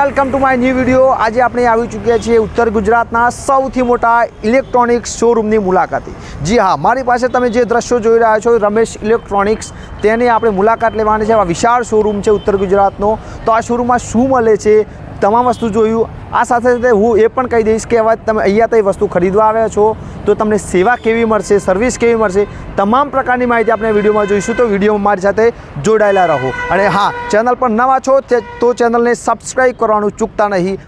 Welcome to my new video. આજે આપણે આવી ચૂક્યા છીએ ઉત્તર ગુજરાતના સૌથી મોટા ઇલેક્ટ્રોનિક્સ શોરૂમની મુલાકાતે. જી હા, મારી પાસે તમે જે દ્રશ્યો જોઈ રહ્યા છો, રમેશ ઇલેક્ટ્રોનિક્સ, તેની આપણે મુલાકાત લેવાની છે. આ વિશાળ શોરૂમ છે ઉત્તર ગુજરાતનો. તો આ શોરૂમમાં શું મળે છે? તમામ વસ્તુ જોયું. આ સાથે સાથે હું એ પણ કહી દઈશ કે હવે તમે અહીંયા તે વસ્તુ ખરીદવા આવ્યા છો, તો તમને સેવા કેવી મળશે સર્વિસ કેવી મળશે, તમામ પ્રકારની માહિતી આપણે વિડીયોમાં જોઈશું. તો વિડીયોમાં મારી સાથે જોડાયેલા રહો. અને હા, ચેનલ પર નવા છો તે ચેનલને સબસ્ક્રાઈબ કરવાનું ચૂકતા નહીં.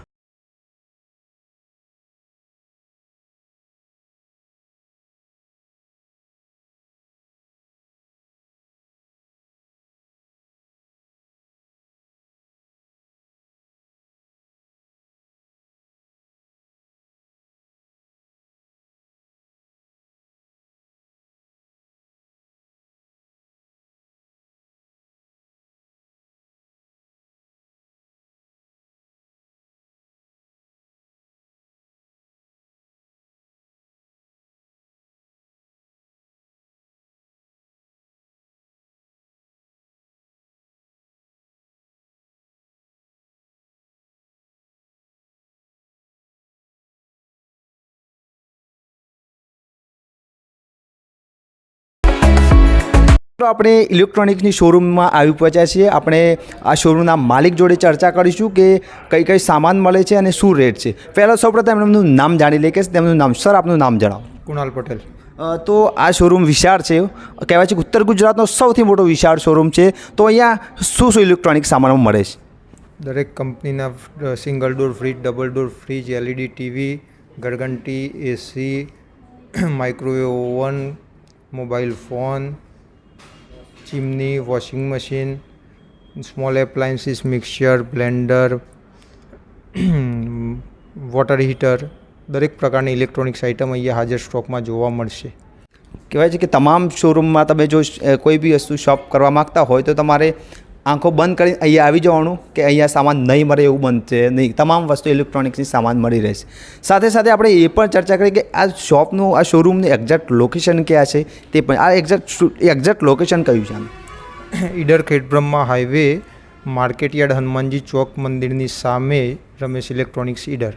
તો આપણે ઇલેક્ટ્રોનિક્સની શોરૂમમાં આવી પહોંચ્યા છીએ. આપણે આ શોરૂમના માલિક જોડે ચર્ચા કરીશું કે કઈ કઈ સામાન મળે છે અને શું રેટ છે. પહેલાં સૌપ્રથમ એમનું નામ જાણી લઈએ કે તેમનું નામ સર આપનું નામ જણાવો. કુણાલ પટેલ. તો આ શોરૂમ વિશાળ છે. કહેવાય છે કે ઉત્તર ગુજરાતનો સૌથી મોટો વિશાળ શોરૂમ છે. તો અહીંયા શું શું ઇલેક્ટ્રોનિક સામાનો મળે છે? દરેક કંપનીના single door fridge double door fridge LED TV ગરગંટી AC microwave oven mobile phone chimney, washing machine, small appliances mixer blender, water heater, દરેક પ્રકારની ઇલેક્ટ્રોનિક્સ આઇટમ અહીંયા હાજર સ્ટોકમાં જોવા મળશે. કહેવાય છે કે તમામ શોરૂમમાં તમે જો કોઈ બી વસ્તુ શોપ કરવા માગતા હોય તો તમારે આંખો બંધ કરીને અહીંયા આવી જવાનું કે અહીંયા સામાન નહીં મળે એવું બનશે નહીં. તમામ વસ્તુ ઇલેક્ટ્રોનિક્સની સામાન મળી રહેશે. સાથે સાથે આપણે એ પણ ચર્ચા કરી કે આ શોપનું આ શોરૂમનું એક્ઝેક્ટ લોકેશન ક્યાં છે તે પણ આ એક્ઝેક્ટ એક્ઝેક્ટ લોકેશન કયું છે Idar Khedbrahma highway market yard Hanumanji ચોક મંદિરની સામે રમેશ ઇલેક્ટ્રોનિક્સ ઈડર.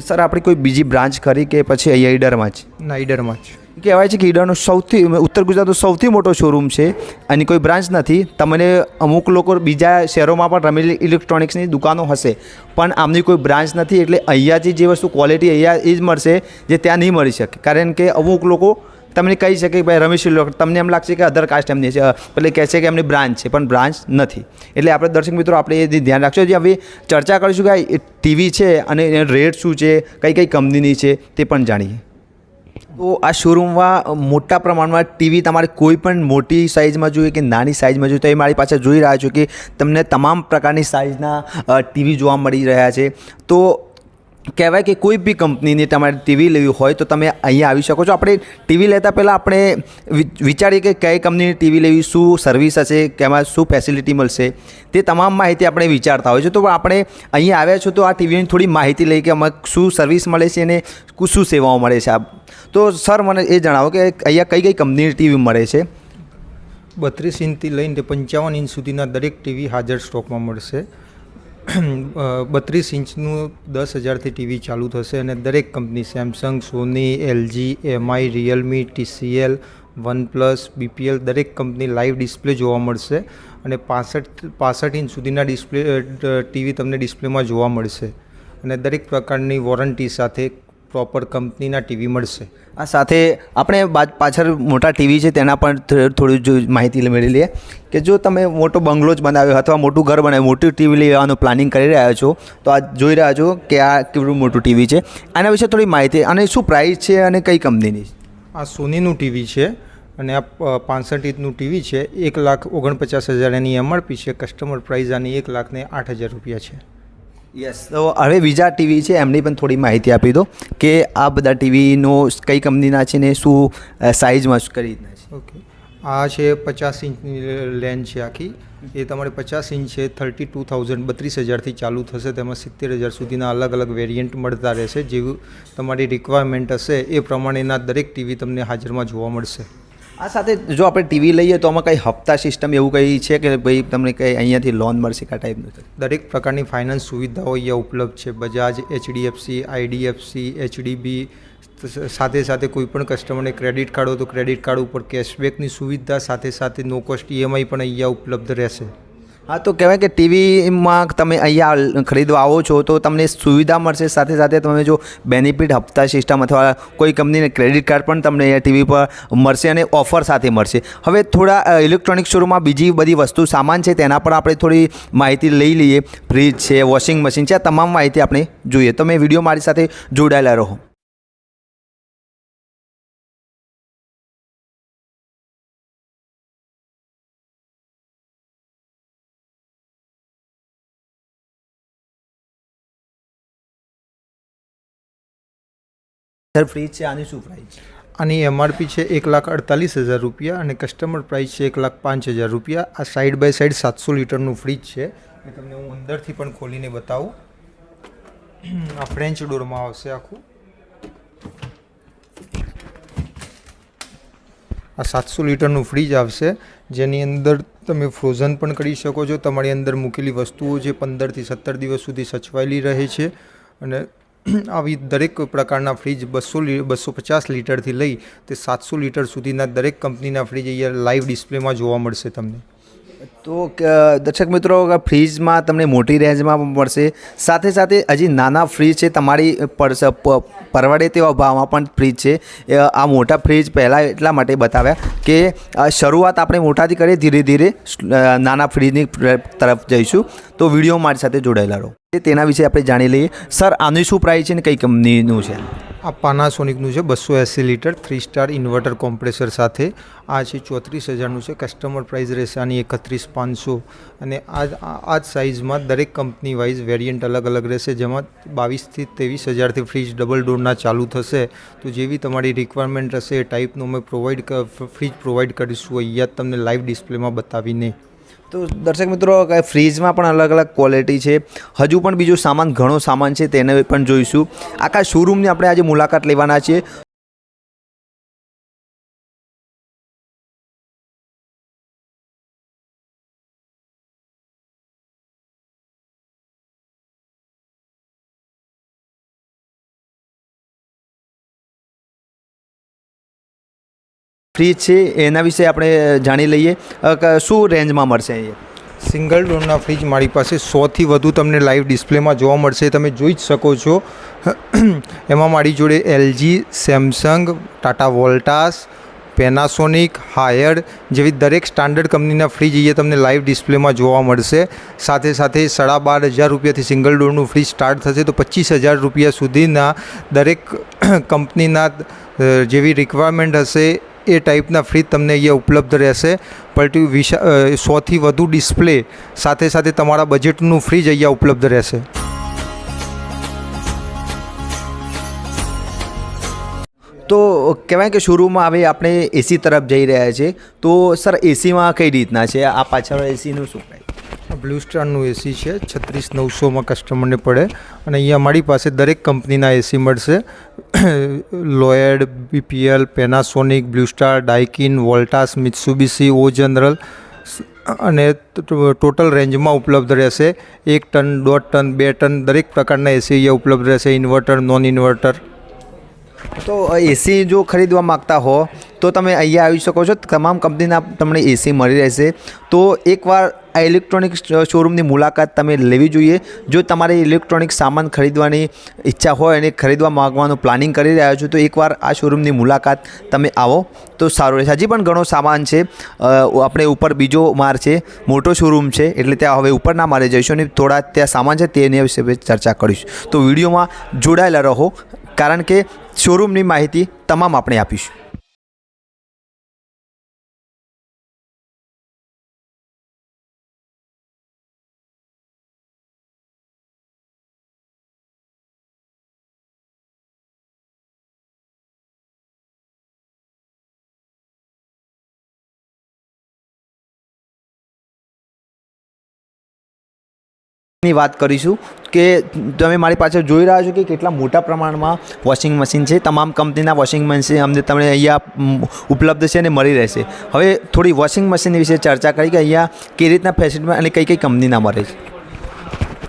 સર આપણી કોઈ બીજી બ્રાન્ચ ખરી કે પછી અહીંયા ઈડરમાં જ? ના ઈડરમાં જ. કહેવાય છે કે ઈડરનો સૌથી, ઉત્તર ગુજરાતનો સૌથી મોટો શોરૂમ છે. એની કોઈ બ્રાન્ચ નથી. તમને અમુક લોકો બીજા શહેરોમાં પણ રમેલી ઇલેક્ટ્રોનિક્સની દુકાનો હશે. પણ આમની કોઈ બ્રાન્ચ નથી એટલે અહીંયાથી જે વસ્તુ ક્વોલિટી અહીંયા એ જ મળશે જે ત્યાં નહીં મળી શકે. કારણ કે અમુક લોકો તમને કહી શકે કે ભાઈ રમેશ તમને એમ લાગશે કે અધર કાસ્ટ એમની છે. એટલે કહે છે કે એમની બ્રાન્ચ છે, પણ બ્રાન્ચ નથી. એટલે આપણે દર્શક મિત્રો, આપણે એ ધ્યાન રાખશો જે હવે ચર્ચા કરીશું કે ટીવી છે અને એનો રેટ શું છે કઈ કઈ કંપનીની છે તે પણ જાણીએ. તો આ શોરૂમમાં મોટા પ્રમાણમાં ટીવી તમારે કોઈ પણ મોટી સાઇઝમાં જોઈએ કે નાની સાઇઝમાં જોઈએ તો એ મારી પાસે જોઈ રહ્યા છો કે તમને તમામ પ્રકારની સાઇઝના ટીવી જોવા મળી રહ્યા છે. તો કહેવાય કે કોઈ બી કંપનીની તમારે ટીવી લેવી હોય તો તમે અહીંયા આવી શકો છો. આપણે ટીવી લેતા પહેલાં આપણે વિચારીએ કે કઈ કંપનીની ટીવી લેવી, શું સર્વિસ હશે, કેમાં શું ફેસિલિટી મળશે, તે તમામ માહિતી આપણે વિચારતા હોય છે તો આપણે અહીંયા આવ્યા છો તો આ ટીવીની થોડી માહિતી લઈ કે આમાં શું સર્વિસ મળે છે અને શું સેવાઓ મળે છે. આ તો સર, મને એ જણાવો કે અહીંયા કઈ કઈ કંપનીની ટીવી મળે છે? બત્રીસ ઇંચથી લઈને પંચાવન ઇંચ સુધીના દરેક ટીવી હાજર સ્ટોકમાં મળશે. બત્રીસ ઇંચનું દસ હજારથી ટીવી ચાલુ થશે અને દરેક company Samsung Sony LG, MI Realme TCL OnePlus, BPL દરેક કંપની લાઈવ ડિસ્પ્લે જોવા મળશે અને પાસઠ પાસઠ ઇંચ સુધીના ડિસ્પ્લે ટીવી તમને ડિસ્પ્લેમાં જોવા મળશે. અને દરેક પ્રકારની વોરંટી સાથે પ્રોપર કંપનીના ટીવી મળશે. આ સાથે આપણે પાછળ મોટા ટીવી છે તેના પણ થોડી માહિતી મેળવી લઈએ કે જો તમે મોટો બંગલો જ બનાવ્યો અથવા મોટું ઘર બનાવ્યું, મોટું ટીવી લેવાનું પ્લાનિંગ કરી રહ્યા છો, તો આ જોઈ રહ્યા છો કે આ કેવડું મોટું ટીવી છે. આના વિશે થોડી માહિતી, અને શું પ્રાઇસ છે અને કઈ કંપનીની આ સોનીનું ટીવી છે અને આ પાંસઠ ઇંચનું ટીવી છે. એક લાખ ઓગણપચાસ હજાર એની એમઆરપી છે. કસ્ટમર પ્રાઇસ આની એક લાખને આઠ હજાર રૂપિયા છે. યસ તો હવે બીજા ટીવી છે, એમની પણ થોડી માહિતી આપી દો કે આ બધા ટીવીનો કઈ કંપનીના છે ને શું સાઇઝમાં કઈ રીતના છે? ઓકે. આ છે પચાસ ઇંચની લેન છે આખી. એ તમારે પચાસ ઇંચ છે, થર્ટી ટુ થાઉઝન્ડ, બત્રીસ હજારથી ચાલુ થશે. તેમાં સિત્તેર હજાર સુધીના અલગ અલગ વેરિયન્ટ મળતા રહેશે. જેવું તમારી રિક્વાયરમેન્ટ હશે, એ પ્રમાણેના દરેક ટીવી તમને હાજરમાં જોવા મળશે. આ સાથે જો આપણે ટીવી લઈએ તો આમાં કંઈ હપ્તા સિસ્ટમ એવું કંઈ છે કે ભાઈ તમને કંઈ અહીંયાથી લોન મળશે કે આ ટાઈપનું દરેક પ્રકારની ફાઇનાન્સ સુવિધાઓ અહીંયા ઉપલબ્ધ છે. બજાજ એચડીએફસી આઈડીએફસી એચડીબી સાથે સાથે કોઈ પણ કસ્ટમરને ક્રેડિટ કાર્ડ હોય તો ક્રેડિટ કાર્ડ ઉપર કેશબેકની સુવિધા સાથે સાથે નો કોસ્ટ ઈએમઆઈ પણ અહીંયા ઉપલબ્ધ રહેશે. હા, તો કહેવાય કે ટીવીમાં તમે અહીંયા ખરીદવા આવો છો, તો તમને સુવિધા મળશે. સાથે સાથે તમે જો બેનિફિટ હપ્તા સિસ્ટમ અથવા કોઈ કંપનીને ક્રેડિટ કાર્ડ પણ તમને અહીંયા ટીવી પર મળશે અને ઓફર સાથે મળશે. હવે થોડા ઇલેક્ટ્રોનિક શોરૂમમાં બીજી બધી વસ્તુ સામાન છે, તેના પર આપણે થોડી માહિતી લઈ લઈએ. ફ્રીજ છે, વોશિંગ મશીન છે, આ તમામ માહિતી આપણે જોઈએ. તો મેં વીડિયો મારી સાથે જોડાયેલા રહો. સર ફ્રીજ છે, આની શું પ્રાઇસ આની એમઆરપી છે એક લાખ અડતાલીસ હજાર રૂપિયા અને કસ્ટમર પ્રાઇસ છે એક લાખ પાંચ હજાર રૂપિયા. આ સાઈડ બાય સાઈડ સાતસો લીટરનું ફ્રીજ છે. એ તમને હું અંદરથી પણ ખોલીને બતાવું. આ ફ્રેન્ચ ડોરમાં આવશે આખું. આ સાતસો લીટરનું ફ્રીજ આવશે. જેની અંદર તમે ફ્રોઝન પણ કરી શકો છો. તમારી અંદર મૂકેલી વસ્તુઓ જે પંદરથી સત્તર દિવસ સુધી સચવાયેલી રહે છે. અને આવી દરેક પ્રકારના ફ્રીજ બસો બસો પચાસ લીટરથી લઈ તે સાતસો લીટર સુધીના દરેક કંપનીના ફ્રીજ અહીંયા લાઈવ ડિસ્પ્લેમાં જોવા મળશે તમને. તો દર્શક મિત્રો ફ્રીજમાં તમને મોટી રેન્જમાં પણ મળશે. સાથે સાથે હજી નાના ફ્રીજ છે, તમારી પરવડે તેવા ભાવમાં પણ ફ્રીજ છે. આ મોટા ફ્રીજ પહેલાં એટલા માટે બતાવ્યા કે શરૂઆત આપણે મોટાથી કરીએ, ધીરે ધીરે નાના ફ્રીજની તરફ જઈશું. તો વીડિયો મારી સાથે જોડાયેલા રહો. તેના વિશે આપણે જાણી લઈએ. સર, આની શું પ્રાઇસ છે ને કઈ કંપનીનું છે? આ પાનાસોનિકનું છે, બસો એંસી litre three star inverter compressor સાથે. આ છે ચોત્રીસ હજારનું છે કસ્ટમર પ્રાઇસ રહેશે આની એકત્રીસ પાંચસો. અને આ આ જ સાઇઝમાં દરેક કંપની વાઇઝ વેરિયન્ટ અલગ અલગ રહેશે, જેમાં બાવીસથી ત્રેવીસ હજારથી ફ્રીજ ડબલ ડોરના ચાલુ થશે. તો જેવી તમારી રિક્વાયરમેન્ટ હશે એ ટાઈપનું અમે પ્રોવાઈડ ફ્રીજ પ્રોવાઈડ કરીશું, અહીંયા તમને લાઈવ ડિસ્પ્લેમાં બતાવીને. તો દર્શક મિત્રો ફ્રીજમાં પણ અલગ અલગ ક્વોલિટી છે. હજુ પણ બીજો સામાન, ઘણો સામાન છે, તેને પણ જોઈશું. આખા શોરૂમની આપણે આજે મુલાકાત લેવાના છીએ. ફ્રીજ છે, એના વિશે આપણે જાણી લઈએ. શું રેન્જમાં મળશે અહીંયા? સિંગલ ડોરના ફ્રીજ મારી પાસે સોથી વધુ તમને લાઈવ ડિસ્પ્લેમાં જોવા મળશે. તમે જોઈ જ શકો છો. એમાં મારી જોડે LG, Samsung, Tata Voltas Panasonic Haier જેવી દરેક સ્ટાન્ડર્ડ કંપનીના ફ્રીજ અહીંયા તમને લાઈવ ડિસ્પ્લેમાં જોવા મળશે. સાથે સાથે સાડા બાર હજાર રૂપિયાથી સિંગલ ડોરનું ફ્રીજ સ્ટાર્ટ થશે તો પચીસ હજાર રૂપિયા સુધીના દરેક કંપનીના જેવી રિક્વાયરમેન્ટ હશે. એ ટાઈપના ફ્રીજ તમને અહીંયા ઉપલબ્ધ રહેશે. પલટી વિશા સોથી વધુ ડિસ્પ્લે સાથે સાથે તમારા બજેટનું ફ્રીજ અહીંયા ઉપલબ્ધ રહેશે. તો કહેવાય કે શોરૂમમાં હવે આપણે એસી તરફ જઈ રહ્યા છીએ. તો સર, એસીમાં કઈ રીતના છે? આ પાછળ એસીનું શું પ્રાઇસ બ્લુ સ્ટારનું એસી છે. છત્રીસ નવસોમાં કસ્ટમરને પડે. અને અહીંયા અમારી પાસે દરેક કંપનીના એસી મળશે. Lloyd BPL Panasonic Blue Star Daikin Voltas Mitsubishi O General અને ટોટલ રેન્જમાં ઉપલબ્ધ રહેશે. એક ટન, દોઢ ટન, બે ટન દરેક પ્રકારના એસી અહીંયા ઉપલબ્ધ રહેશે. ઇન્વર્ટર નોન ઇન્વર્ટર તો એસી જો ખરીદવા માગતા હો, તો તમે અહીંયા આવી શકો છો. તમામ કંપનીના તમને એસી મળી રહેશે. તો એકવાર આ ઇલેક્ટ્રોનિક શોરૂમની મુલાકાત તમે લેવી જોઈએ. જો તમારે ઇલેક્ટ્રોનિક સામાન ખરીદવાની ઈચ્છા હોય અને ખરીદવા માગવાનું પ્લાનિંગ કરી રહ્યા છો, તો એકવાર આ શોરૂમની મુલાકાત તમે આવો. તો સારું રહેશે. હજી પણ ઘણો સામાન છે. આપણે ઉપર બીજો માર છે. મોટો શોરૂમ છે, એટલે ત્યાં હવે ઉપરના મારે જઈશું અને થોડા ત્યાં સામાન છે, તેની વિશે ચર્ચા કરીશું. તો વિડીયોમાં જોડાયેલા રહો. કારણ કે શોરૂમની માહિતી તમામ આપણે આપીશું. ની વાત કરીશું કે તમે મારી પાસે જોઈ રહ્યા છો કે કેટલા મોટા પ્રમાણમાં વોશિંગ મશીન છે. તમામ કંપનીના વોશિંગ મશીન અમને તમને અહીંયા ઉપલબ્ધ છે અને મળી રહેશે. હવે થોડી વોશિંગ મશીન વિશે ચર્ચા કરી કે અહીંયા કઈ રીતના ફેસિલિટી અને કઈ કઈ કંપનીના મળે છે.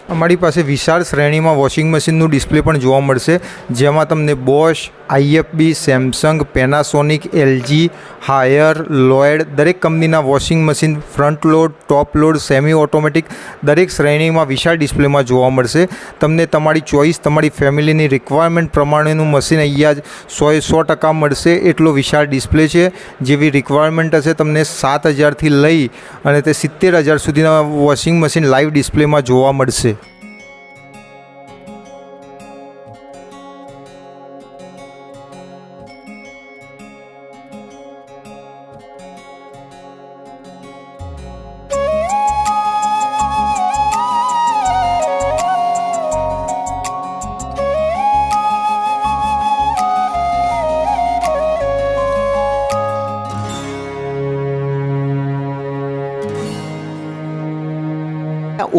અમારી પાસે વિશાળ શ્રેણીમાં વોશિંગ મશીનનું ડિસ્પ્લે પણ જોવા મળશે. જેમાં તમને Bosch IFB, Samsung Panasonic LG, Haier, Lloyd દરેક કંપનીના washing machine, front load, top load, semi automatic દરેક શ્રેણીમાં વિશાળ ડિસ્પ્લેમાં જોવા મળશે. તમને તમારી ચોઈસ, તમારી ફેમિલીની રિક્વાયરમેન્ટ પ્રમાણેનું મશીન અહીંયા જ સોએ સો ટકા મળશે. એટલો વિશાળ ડિસ્પ્લે છે. જેવી રિક્વાયરમેન્ટ હશે તમને સાત હજારથી લઈ અને તે સિત્તેર હજાર સુધીના વોશિંગ મશીન લાઈવ ડિસ્પ્લેમાં જોવા મળશે.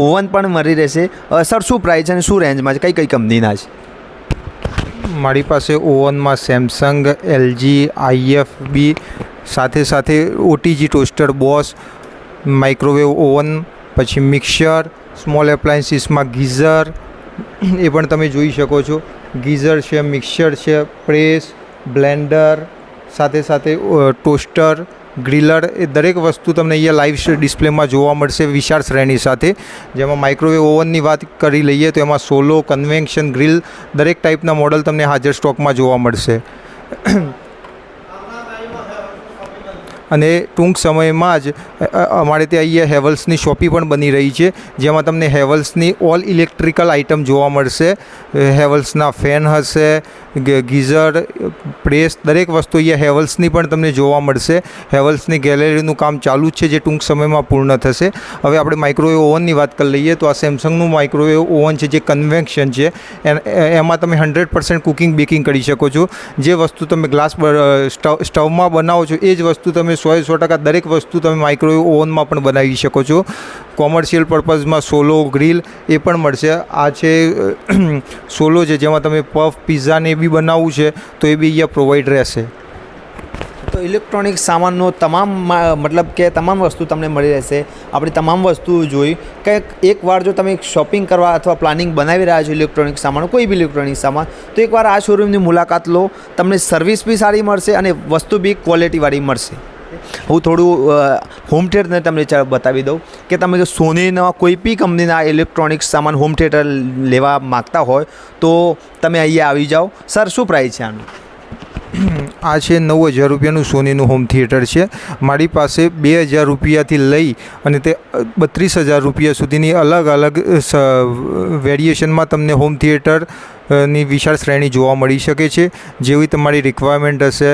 ઓવન પણ મળી રહેશે. સર, શું પ્રાઇસ અને શું રેન્જમાં છે? કઈ કઈ કંપનીના છે? મારી પાસે ઓવનમાં સેમસંગ એલજી આઈએફબી સાથે સાથે OTG toaster Bosch microwave oven પછી મિક્સર સ્મોલ એપ્લાયન્સીસમાં ગીઝર એ પણ તમે જોઈ શકો છો. ગીઝર છે મિક્સર છે પ્રેસ બ્લેન્ડર સાથે સાથે ટોસ્ટર ગ્રીલર એ દરેક વસ્તુ તમને અહીંયા લાઈવ ડિસ્પ્લેમાં જોવા મળશે વિશાળ શ્રેણી સાથે. જેમાં માઇક્રોવેવ ઓવનની વાત કરી લઈએ તો એમાં સોલો કન્વેન્શન ગ્રીલ દરેક ટાઈપના મોડલ તમને હાજર સ્ટોકમાં જોવા મળશે. અને ટૂંક સમયમાં જ અમારે ત્યાં અહીંયા હેવલ્સની શોપી પણ બની રહી છે, જેમાં તમને હેવલ્સની ઓલ ઇલેક્ટ્રિકલ આઇટમ જોવા મળશે. હેવલ્સના ફેન હશે ગીઝર, પ્રેસ દરેક વસ્તુ અહીંયા હેવલ્સની પણ તમને જોવા મળશે. હેવલ્સની ગેલેરીનું કામ ચાલુ જ છે જે ટૂંક સમયમાં પૂર્ણ થશે. હવે આપણે માઇક્રોવેવ ઓવનની વાત કરી લઈએ તો આ સેમસંગનું માઇક્રોવેવ ઓવન છે જે કન્વેક્શન છે. એમાં તમે હંડ્રેડ પર્સન્ટ કુકિંગ, બેકિંગ કરી શકો છો. જે વસ્તુ તમે ગ્લાસ સ્ટવમાં બનાવો છો એ જ વસ્તુ તમે સો સો ટકા દરેક વસ્તુ તમે માઇક્રોવેવ ઓવનમાં પણ બનાવી શકો છો. કોમર્શિયલ પર્પઝમાં સોલો ગ્રીલ એ પણ મળશે. આ છે સોલો છે, જેમાં તમે પફ પિઝાને બી બનાવવું છે, તો એ બી અહીંયા પ્રોવાઈડ રહેશે. તો ઇલેક્ટ્રોનિક સામાનનો તમામ મતલબ કે તમામ વસ્તુ તમને મળી રહેશે. આપણી તમામ વસ્તુઓ જોઈ. કે એકવાર જો તમે શોપિંગ કરવા અથવા પ્લાનિંગ બનાવી રહ્યા છો ઇલેક્ટ્રોનિક સામાન, કોઈ બી ઇલેક્ટ્રોનિક સામાન, તો એકવાર આ શોરૂમની મુલાકાત લો. તમને સર્વિસ બી સારી મળશે અને વસ્તુ બી ક્વોલિટીવાળી મળશે. હું થોડું હોમ થિયેટરને તમને બતાવી દઉં કે તમે જો સોનીના કોઈ બી કંપનીના ઇલેક્ટ્રોનિક્સ સામાન હોમ થિયેટર લેવા માગતા હોય તો તમે અહીંયા આવી જાઓ. સર શું પ્રાઇસ છે આનું? આ છે નવ હજાર રૂપિયાનું સોનીનું હોમ થિયેટર છે. મારી પાસે બે હજાર રૂપિયાથી લઈ અને તે બત્રીસ હજાર રૂપિયા સુધીની અલગ અલગ વેરિએશનમાં તમને હોમ થિયેટરની વિશાળ શ્રેણી જોવા મળી શકે છે. જેવી તમારી રિક્વાયરમેન્ટ હશે,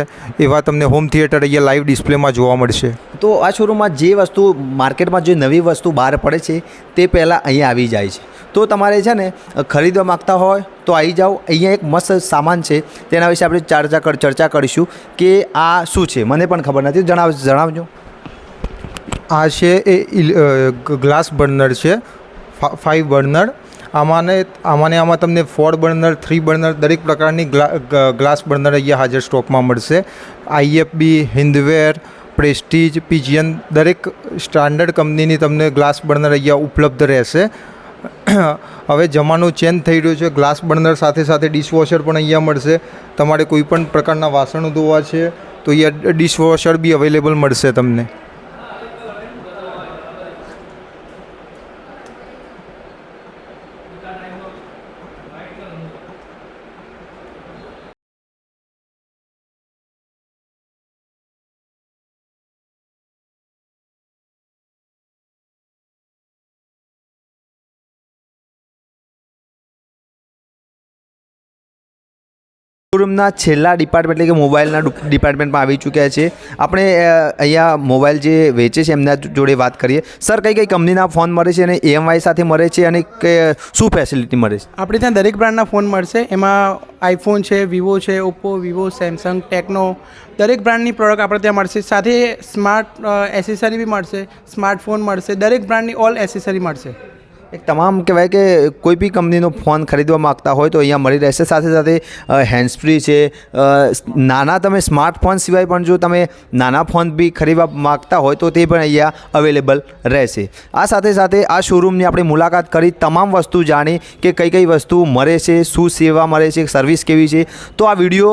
એવા તમને હોમ થિયેટર અહીંયા લાઈવ ડિસ્પ્લેમાં જોવા મળશે. તો આ શોરૂમમાં જે વસ્તુ માર્કેટમાં જે નવી વસ્તુ બહાર પડે છે, તે પહેલાં અહીંયા આવી જાય છે. તો તમારે છે ને ખરીદવા માગતા હોય તો આવી જાઓ. અહીંયા એક મસ્ત સામાન છે, તેના વિશે આપણે ચર્ચા ચર્ચા કરીશું કે આ શું છે? મને પણ ખબર નથી. જણાવ, જણાવજો. આ છે એ ગ્લાસ બર્નર છે ફાઇવ બર્નર. આમાંને આમાંને આમાં તમને ફોર બર્નર, થ્રી બર્નર, દરેક પ્રકારની ગ્લા- ગ્લાસ બર્નર અહીંયા હાજર સ્ટોકમાં મળશે. આઈએફબી હિન્દવેર, પ્રેસ્ટીજ પીજીએન દરેક સ્ટાન્ડર્ડ કંપનીની તમને ગ્લાસ બર્નર અહીંયા ઉપલબ્ધ રહેશે. હવે જમાનો ચેન્જ થઈ રહ્યો છે. ગ્લાસ બર્નર સાથે સાથે ડિશવોશર પણ અહીંયા મળશે. તમારે કોઈ પણ પ્રકારના વાસણો ધોવા છે, તો અહીંયા ડિશવોશર બી અવેલેબલ મળશે તમને. શોરૂમના છેલ્લા ડિપાર્ટમેન્ટ એટલે કે મોબાઈલના ડિપાર્ટમેન્ટમાં આવી ચૂક્યા છે. આપણે અહીંયા મોબાઈલ જે વેચે છે, એમના જોડે વાત કરીએ. સર કઈ કઈ કંપનીના ફોન મળે છે અને એમઆઈ સાથે મળે છે અને શું ફેસિલિટી મળે છે? આપણે ત્યાં દરેક બ્રાન્ડના ફોન મળશે. એમાં આઈફોન છે વિવો છે ઓપ્પો વિવો સેમસંગ ટેકનો દરેક બ્રાન્ડની પ્રોડક્ટ આપણે ત્યાં મળશે. સાથે સ્માર્ટ એસેસરી બી મળશે. સ્માર્ટફોન મળશે. દરેક બ્રાન્ડની ઓલ એસેસરી મળશે. એક તમામ કહેવાય કે કોઈ બી કંપનીનો ફોન ખરીદવા માગતા હોય તો અહીંયા મળી રહેશે. સાથે સાથે હેન્ડ્સફ્રી છે. નાના તમે સ્માર્ટફોન સિવાય પણ જો તમે નાના ફોન બી ખરીદવા માગતા હોય તો તે પણ અહીંયા અવેલેબલ રહેશે. આ સાથે સાથે આ શોરૂમની આપણે મુલાકાત કરી તમામ વસ્તુ જાણી કે કઈ કઈ વસ્તુ મળે છે, શું સેવા મળે છે સર્વિસ કેવી છે. તો આ વીડિયો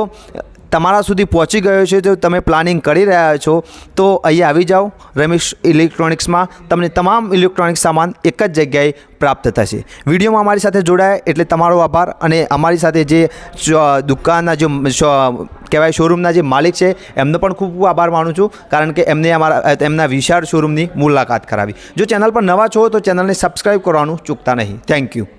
તમારા સુધી પહોંચી ગયો છે, જો તમે પ્લાનિંગ કરી રહ્યા છો, તો અહીંયા આવી જાઓ. રમેશ ઇલેક્ટ્રોનિક્સમાં તમને તમામ ઇલેક્ટ્રોનિક સામાન એક જ જગ્યાએ પ્રાપ્ત થશે. વિડીયોમાં અમારી સાથે જોડાયા એટલે તમારો આભાર અને અમારી સાથે જે દુકાનના જે કહેવાય શોરૂમના જે માલિક છે, એમનો પણ ખૂબ ખૂબ આભાર માનું છું, કારણ કે એમને અમારા એમના વિશાળ શોરૂમની મુલાકાત કરાવી. જો ચેનલ પર નવા છો, તો ચેનલને સબસ્ક્રાઈબ કરવાનું ચૂકતા નહીં. Thank you